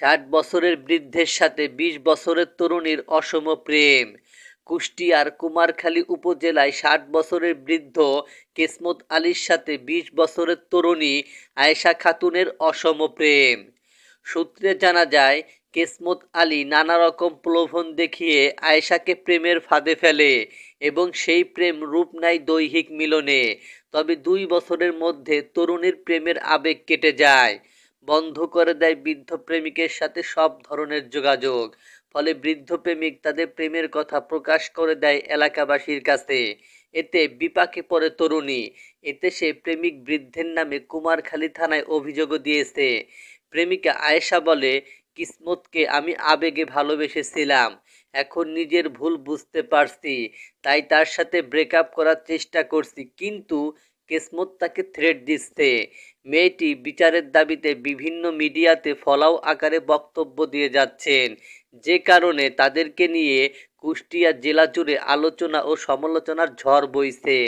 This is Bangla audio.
ষাট বছরের বৃদ্ধের সাথে বিশ বছরের তরুণীর অসম প্রেম। কুষ্টিয়ার কুমারখালী উপজেলায় ষাট বছরের বৃদ্ধ কেসমত আলীর সাথে বিশ বছরের তরুণী আয়েশা খাতুনের অসম প্রেম। সূত্রে জানা যায়, কেসমত আলী নানা রকম প্রলোভন দেখিয়ে আয়েশাকে প্রেমের ফাঁদে ফেলে এবং সেই প্রেম রূপ নেয় দৈহিক মিলনে। তবে দুই বছরের মধ্যে তরুণীর প্রেমের আবেগ কেটে যায়। বন্ধ করে দেয় বৃদ্ধ প্রেমিকের সাথে সব ধরনের যোগাযোগ। ফলে বৃদ্ধ প্রেমিক তাদের প্রেমের কথা প্রকাশ করে দেয় এলাকাবাসীর কাছে। এতে বিপাকে পড়ে তরুণী। এতে সে প্রেমিক বৃদ্ধের নামে কুমারখালী থানায় অভিযোগও দিয়েছে। প্রেমিকা আয়েশা বলে, কিসমতকে আমি আবেগে ভালোবেসেছিলাম। এখন নিজের ভুল বুঝতে পারছি। তাই তার সাথে ব্রেকআপ করার চেষ্টা করছি। কিন্তু কিসমত তাকে থ্রেট দিচ্ছে। মেয়েটি বিচারের দাবিতে বিভিন্ন মিডিয়াতে ফলাও আকারে বক্তব্য দিয়ে যাচ্ছেন। যে কারণে তাদেরকে নিয়ে কুষ্টিয়া জেলা জুড়ে আলোচনা ও সমালোচনার ঝড় বইছে।